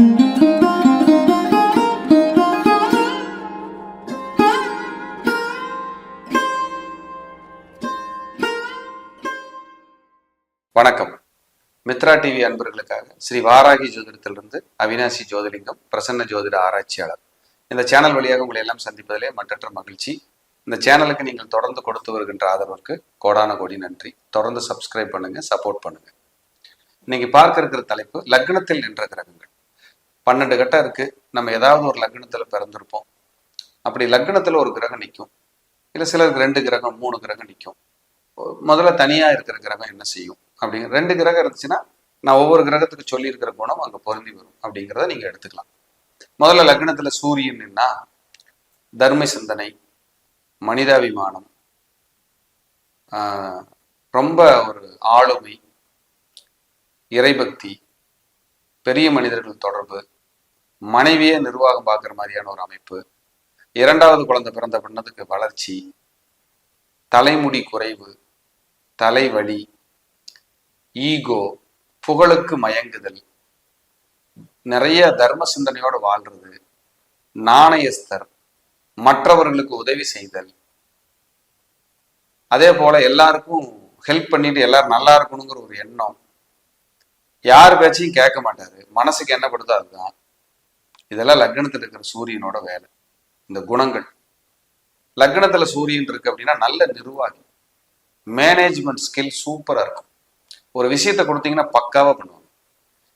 வணக்கம். மித்ரா டிவி அன்பர்களுக்காக ஸ்ரீ வாராகி ஜோதிடத்திலிருந்து அவினாசி ஜோதிலிங்கம் பிரசன்ன ஜோதிட ஆராய்ச்சியாளர். இந்த சேனல் வழியாக உங்களை எல்லாம் சந்திப்பதிலே மற்றற்ற மகிழ்ச்சி. இந்த சேனலுக்கு நீங்கள் தொடர்ந்து கொடுத்து வருகின்ற ஆதரவிற்கு கோடான கோடி நன்றி. தொடர்ந்து சப்ஸ்கிரைப் பண்ணுங்க சப்போர்ட் பண்ணுங்க. இன்னைக்கு பார்க்க இருக்கிற தலைப்பு லக்னத்தில் நின்ற கிரகங்கள். பன்னெண்டு கட்டம் இருக்கு. நம்ம ஏதாவது ஒரு லக்னத்துல பிறந்திருப்போம். அப்படி லக்னத்துல ஒரு கிரகம் நிற்கும் இல்லை சிலருக்கு ரெண்டு கிரகம் மூணு கிரகம் நிற்கும் முதல்ல தனியா இருக்கிற கிரகம் என்ன செய்யும்? அப்படிங்கிற ரெண்டு கிரகம் இருந்துச்சுன்னா நான் ஒவ்வொரு கிரகத்துக்கு சொல்லியிருக்கிற குணம் அங்க பொருந்தி வரும். அப்படிங்கிறத நீங்க எடுத்துக்கலாம். முதல்ல லக்னத்துல சூரியன் நின்னா தர்ம சிந்தனை மனிதாபிமானம் ஆஹ், ரொம்ப ஒரு ஆளுமை இறைபக்தி பெரிய மனிதர்கள் தொடர்பு மனைவியே நிர்வாகம் பார்க்குற மாதிரியான ஒரு அமைப்பு. இரண்டாவது குழந்தை பிறந்த பின்னதுக்கு வளர்ச்சி தலைமுடி குறைவு தலைவலி ஈகோ புகழுக்கு மயங்குதல் நிறைய தர்ம சிந்தனையோடு வாழ்றது நாணயஸ்தர் மற்றவர்களுக்கு உதவி செய்தல். அதே போல எல்லாருக்கும் ஹெல்ப் பண்ணிட்டு எல்லாரும் நல்லா இருக்கணுங்கிற ஒரு எண்ணம். யார் பேச்சையும் கேட்க மாட்டாரு. மனசுக்கு என்ன படுதோ அதுதான். இதெல்லாம் லக்னத்தில் இருக்கிற சூரியனோட வேலை. இந்த குணங்கள். லக்னத்துல சூரியன் இருக்கு அப்படின்னா நல்ல நிர்வாகி. மேனேஜ்மெண்ட் ஸ்கில் சூப்பரா இருக்கும். ஒரு விஷயத்த கொடுத்தீங்கன்னா பக்காவா பண்ணுவாங்க.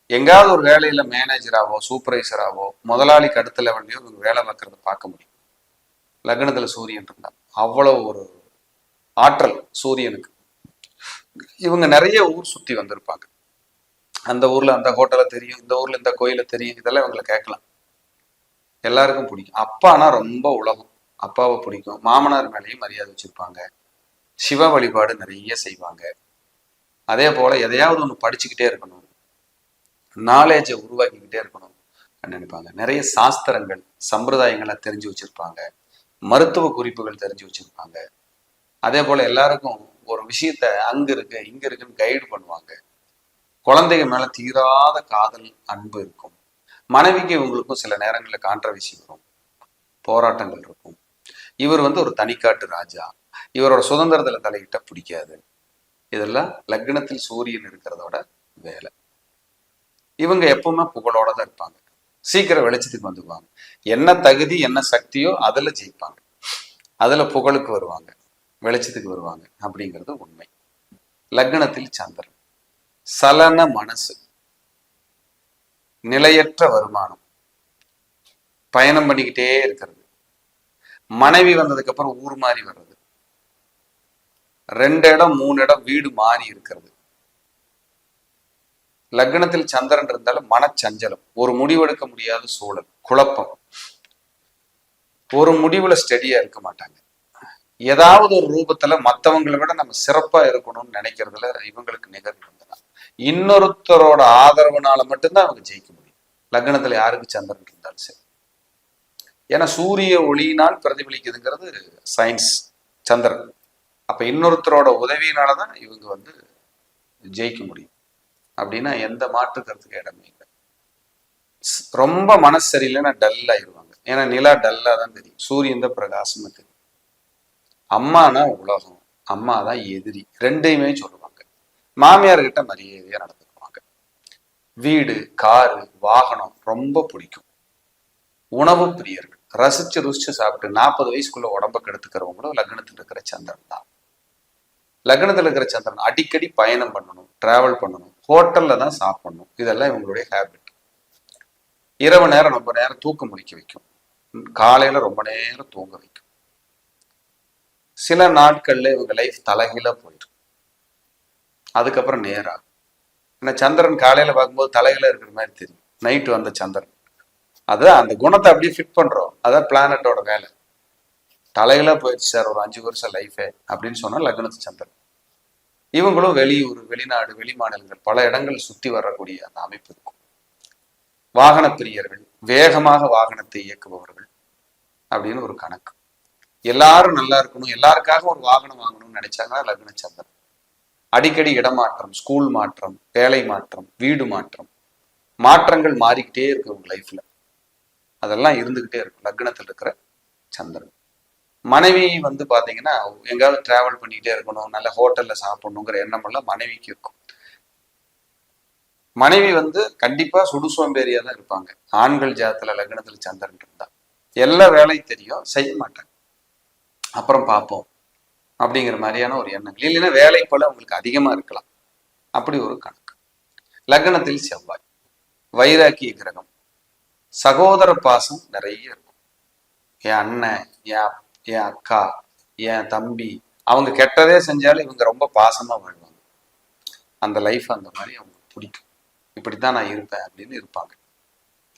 எங்காவது ஒரு வேலையில மேனேஜராவோ சூப்பர்வைசராவோ முதலாளிக்கு அடுத்த லெவல்லையோ இவங்க வேலை பார்க்கறத பார்க்க முடியும். லக்னத்துல சூரியன் இருந்தால் அவ்வளவு ஒரு ஆற்றல் சூரியனுக்கு. இவங்க நிறைய ஊர் சுத்தி வந்திருப்பாங்க. அந்த ஊர்ல அந்த ஹோட்டலை தெரியும் இந்த ஊர்ல இந்த கோயிலை தெரியும் இதெல்லாம் இவங்களை கேட்கலாம். எல்லாருக்கும் பிடிக்கும். அப்பானா ரொம்ப உலகம். அப்பாவை பிடிக்கும். மாமனார் மேலேயும் மரியாதை வச்சிருப்பாங்க. சிவ வழிபாடு நிறைய செய்வாங்க. அதே போல எதையாவது ஒன்று படிச்சுக்கிட்டே இருக்கணும். நாலேஜை உருவாக்கிக்கிட்டே இருக்கணும் நினைப்பாங்க. நிறைய சாஸ்திரங்கள் சம்பிரதாயங்களை தெரிஞ்சு வச்சிருப்பாங்க. மருத்துவ குறிப்புகள் தெரிஞ்சு வச்சிருப்பாங்க. அதே போல எல்லாருக்கும் ஒரு விஷயத்த அங்க இருக்கு இங்க இருக்குன்னு கைடு பண்ணுவாங்க. குழந்தைங்க மேல தீராத காதல் அன்பு இருக்கும். மனைவிக்கு இவங்களுக்கும் சில நேரங்களில் கான்ட்ரவர்சி வரும் போராட்டங்கள் இருக்கும். இவர் வந்து ஒரு தனிக்காட்டு ராஜா. இவரோட சுதந்திரத்துல தலையிட்ட பிடிக்காது. இதெல்லாம் லக்னத்தில் சூரியன் இருக்கிறதோட வேலை. இவங்க எப்பவுமே புகழோட தான் இருப்பாங்க. சீக்கிரம் வெளிச்சத்துக்கு வந்துக்குவாங்க. என்ன தகுதி என்ன சக்தியோ அதுல ஜெயிப்பாங்க. அதுல புகழுக்கு வருவாங்க. வெளிச்சத்துக்கு வருவாங்க. அப்படிங்கிறது உண்மை. லக்னத்தில் சந்திரன். சலன மனசு. நிலையற்ற வருமானம். பயணம் பண்ணிக்கிட்டே இருக்கிறது. மனைவி வந்ததுக்கு அப்புறம் ஊர் மாறி வர்றது. ரெண்டு இடம் மூணு இடம் வீடு மாறி இருக்கிறது. லக்னத்தில் சந்திரன் இருந்தாலும் மனச்சஞ்சலம். ஒரு முடிவெடுக்க முடியாத சூழல் குழப்பம். ஒரு முடிவுல ஸ்டெடியா இருக்க மாட்டாங்க. ஏதாவது ஒரு ரூபத்துல மத்தவங்களை விட நம்ம சிறப்பா இருக்கணும்னு நினைக்கிறதுல இவங்களுக்கு நிகழ்வு இருந்ததுதான். இன்னொருத்தரோட ஆதரவுனால மட்டும்தான் அவங்க ஜெயிக்க முடியும். லக்னத்துல யாருக்கு சந்திரன் இருந்தாலும் சரி. ஏன்னா சூரிய ஒளியினால் பிரதிபலிக்குதுங்கிறது சயின்ஸ் சந்திரன். அப்ப இன்னொருத்தரோட உதவியினாலதான் இவங்க வந்து ஜெயிக்க முடியும். அப்படின்னா எந்த மாற்று கருத்துக்கு இடமே இல்லை. ரொம்ப மனசு சரியில்லைன்னா டல் ஆயிடுவாங்க ஏன்னா நிலா டல்லா தான் தெரியும். சூரியன் தான் பிரகாசமா தெரியும். அம்மானா உலகம். அம்மா தான் எதிரி. ரெண்டையுமே சொல்லுவாங்க. மாமியார் கிட்ட மரியாதையா நடந்துக்குவாங்க. வீடு காரு வாகனம் ரொம்ப பிடிக்கும். உணவு பிரியர்கள். ரசிச்சு ருசிச்சு சாப்பிட்டு நாற்பது வயசுக்குள்ள உடம்ப கெடுத்துக்கிறவங்களும் லக்னத்தில் இருக்கிற சந்திரன் தான். லக்னத்தில் இருக்கிற சந்திரன் அடிக்கடி பயணம் பண்ணணும் டிராவல் பண்ணணும் ஹோட்டல்ல தான் சாப்பிடணும். இதெல்லாம் இவங்களுடைய ஹேபிட் இரவு நேரம் ரொம்ப நேரம் தூக்கம் முடிக்க வைக்கும். காலையில ரொம்ப நேரம் தூங்க வைக்கும். சில நாட்கள்ல இவங்க லைஃப் தலைகீழ போயிடும். அதுக்கப்புறம் நேராகும் ஆனால் சந்திரன் காலையில் பார்க்கும்போது தலையில் இருக்கிற மாதிரி தெரியும். நைட்டு வந்த சந்திரன். அதான் அந்த குணத்தை அப்படியே ஃபிட் பண்ணுறோம் அதான் பிளானட்டோட வேலை. தலையில போயிடுச்சு சார் ஒரு அஞ்சு வருஷம் லைஃபே அப்படின்னு சொன்னால் லக்னத்து சந்திரன். இவங்களும் வெளியூர் வெளிநாடு வெளி மாநிலங்கள் பல இடங்கள் சுற்றி வரக்கூடிய அந்த அமைப்பு இருக்கும். வாகன பிரியர்கள் வேகமாக வாகனத்தை இயக்குபவர்கள் அப்படின்னு ஒரு கணக்கு. எல்லாரும் நல்லா இருக்கணும். எல்லாருக்காக ஒரு வாகனம் வாங்கணும்னு நினைச்சாங்கன்னா லக்ன சந்திரன். அடிக்கடி இடமாற்றம் ஸ்கூல் மாற்றம் வேலை மாற்றம் வீடு மாற்றம். மாற்றங்கள் மாறிக்கிட்டே இருக்கு உங்க லைஃப்ல அதெல்லாம் இருந்துகிட்டே இருக்கும் லக்னத்தில் இருக்கிற சந்திரன். மனைவி வந்து பாத்தீங்கன்னா எங்காவது டிராவல் பண்ணிக்கிட்டே இருக்கணும் நல்ல ஹோட்டல்ல சாப்பிடணுங்கிற எண்ணம் எல்லாம் மனைவிக்கு இருக்கும். மனைவி வந்து கண்டிப்பா சுடுசோம்பேறியா தான் இருப்பாங்க. ஆண்கள் ஜாதத்துல லக்னத்துல சந்திரன் இருந்தா. எல்லா வேலையும் தெரியும் செய்ய மாட்டாங்க. அப்புறம் பார்ப்போம். அப்படிங்கிற மாதிரியான ஒரு எண்ணங்கள். இல்லைன்னா வேலை போல உங்களுக்கு அதிகமா இருக்கலாம். அப்படி ஒரு கணக்கு. லக்னத்தில் செவ்வாய். வைராக்கிய கிரகம். சகோதர பாசம் நிறைய இருக்கும். என் அண்ணன் என் என் அக்கா என் தம்பி அவங்க கெட்டதே செஞ்சாலும் இவங்க ரொம்ப பாசமா வாழ்வாங்க. அந்த லைஃப் அந்த மாதிரி அவங்களுக்கு பிடிக்கும். இப்படித்தான் நான் இருப்பேன் அப்படின்னு இருப்பாங்க.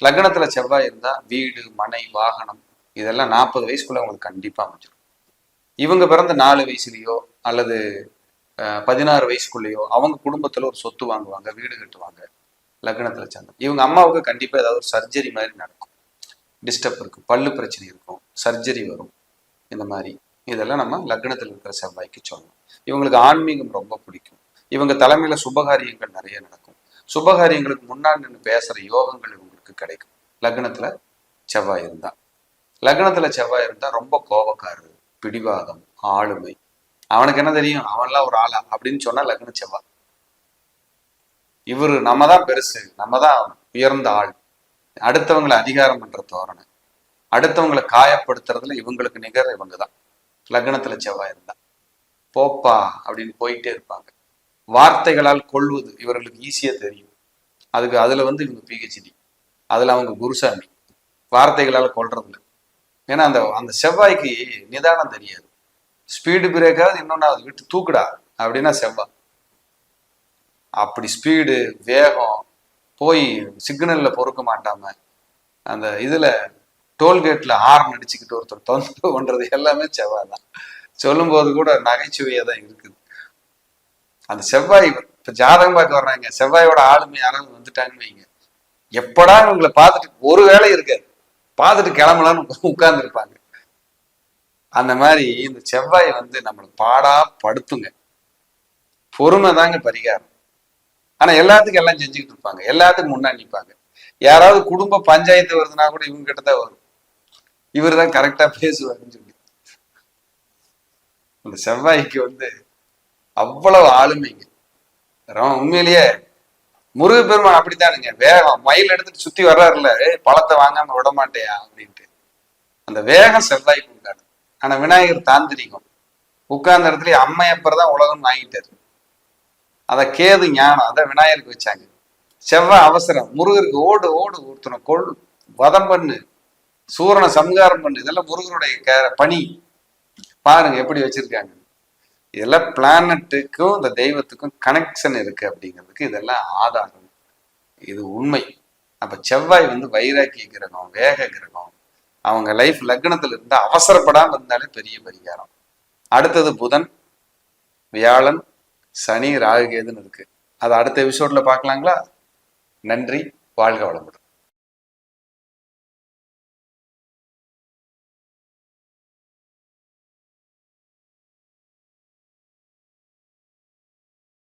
லக்னத்துல செவ்வாய் இருந்தா வீடு மனை வாகனம் இதெல்லாம் நாற்பது வயசுக்குள்ள அவங்களுக்கு கண்டிப்பா அமைஞ்சிடும் இவங்க பிறந்த நாலு வயசுலயோ அல்லது பதினாறு வயசுக்குள்ளேயோ அவங்க குடும்பத்துல ஒரு சொத்து வாங்குவாங்க வீடு கட்டுவாங்க லக்னத்துல சந்திரன் இவங்க அம்மாவுக்கு கண்டிப்பா ஏதாவது ஒரு சர்ஜரி மாதிரி நடக்கும். டிஸ்டர்ப் இருக்கும் பல்லு பிரச்சனை இருக்கும் சர்ஜரி வரும். இந்த மாதிரி. இதெல்லாம் நம்ம லக்னத்தில் இருக்கிற செவ்வாய்க்கு சொல்லணும். இவங்களுக்கு ஆன்மீகம் ரொம்ப பிடிக்கும். இவங்க தலைமையில சுபகாரியங்கள் நிறைய நடக்கும். சுபகாரியங்களுக்கு முன்னாடி நின்று பேசுற யோகங்கள் இவங்களுக்கு கிடைக்கும். லக்னத்துல செவ்வாய் இருந்தா. லக்னத்துல செவ்வாய் இருந்தா ரொம்ப கோபக்காரர். பிடிவாதம் ஆளுமை. அவனுக்கு என்ன தெரியும்? அவன்லாம் ஒரு ஆளா? அப்படின்னு சொன்னா லக்ன செவ்வாய் இவரு நம்ம தான் பெருசு நம்ம தான் உயர்ந்த ஆள். அடுத்தவங்களை அதிகாரம் பண்ற தோரணை. அடுத்தவங்களை காயப்படுத்துறதுல இவங்களுக்கு நிகர் இவங்க தான் லக்னத்துல செவ்வாய் இருந்தா. போப்பா அப்படின்னு போயிட்டே இருப்பாங்க. வார்த்தைகளால் கொள்வது இவர்களுக்கு ஈஸியா தெரியும். அதுக்கு அதுல வந்து இவங்க பிஹெச்டி அதுல அவங்க குருசாமி. வார்த்தைகளால் கொள்றதுல ஏன்னா அந்த அந்த செவ்வாய்க்கு நிதானம் தெரியாது. ஸ்பீடு பிரேக்காவது இன்னொன்னாவது விட்டு தூக்குடா அப்படின்னா செவ்வாய். அப்படி ஸ்பீடு வேகம் போய் சிக்னல்ல பொறுக்க மாட்டாம அந்த இதுல டோல்கேட்ல ஹார்ன் அடிச்சுக்கிட்டு ஒருத்தர் தொந்தரவு பண்ணுறது எல்லாமே செவ்வாய் தான். சொல்லும்போது கூட நகைச்சுவையாக தான் இருக்குது. அந்த செவ்வாய் இப்ப ஜாதகம் பார்க்க வர்றாங்க செவ்வாயோட ஆளுமை யாராவது வந்துட்டாங்கன்னு வைங்க. எப்படா இவங்களை பார்த்துட்டு ஒரு வேலை இருக்காது பார்த்துட்டு கிளம்பலான்னு உட்கார்ந்து இருப்பாங்க அந்த மாதிரி இந்த செவ்வாய் வந்து நம்மளை பாடா படுத்துங்க. பொறுமை தாங்க பரிகாரம். ஆனா எல்லாத்துக்கும் எல்லாம் செஞ்சுக்கிட்டு இருப்பாங்க. எல்லாத்துக்கும் முன்னாடி நிற்பாங்க யாராவது குடும்ப பஞ்சாயத்து வருதுன்னா கூட இவங்க கிட்ட தான் வரும். இவர் தான் கரெக்டா பேசுவாருன்னு சொல்லி. அந்த செவ்வாய்க்கு வந்து அவ்வளவு ஆளுமைங்க. ரொம்ப உண்மையிலேயே முருகப்பெருமான் அப்படித்தானுங்க. வேகம். மயில் எடுத்துட்டு சுத்தி வர்றாருல்ல பழத்தை வாங்காம விட மாட்டேயா அப்படின்ட்டு. அந்த வேகம் செவ்வாய்க்கு உண்டாது ஆனா விநாயகர் தாந்திரிகம். உட்கார்ந்த இடத்துல அம்மையப்பர் தான் உலகம் வாங்கிட்டாரு. அத கேது ஞானம் அதை விநாயகருக்கு வச்சாங்க. செவ்வாய் அவசரம். முருகருக்கு ஓடு ஓடு ஒருத்தனை கொள் வதம் பண்ணு சூரனை சம்காரம் பண்ணு. இதெல்லாம் முருகருடைய பணி. பாருங்க எப்படி வச்சிருக்காங்க. இதெல்லாம் பிளானட்டுக்கும் இந்த தெய்வத்துக்கும் கனெக்ஷன் இருக்கு அப்படிங்கிறதுக்கு இதெல்லாம் ஆதாரம். இது உண்மை. அப்ப செவ்வாய் வந்து வைராக்கிய கிரகம் வேக கிரகம். அவங்க லைஃப் லக்னத்துல இருந்து அவசரப்படாம இருந்தாலே பெரிய பரிகாரம். அடுத்தது புதன் வியாழன் சனி ராகு கேதுன்னு இருக்கு. அது அடுத்த எபிசோட்ல பார்க்கலாங்களா? நன்றி வாழ்க வளமுடன்.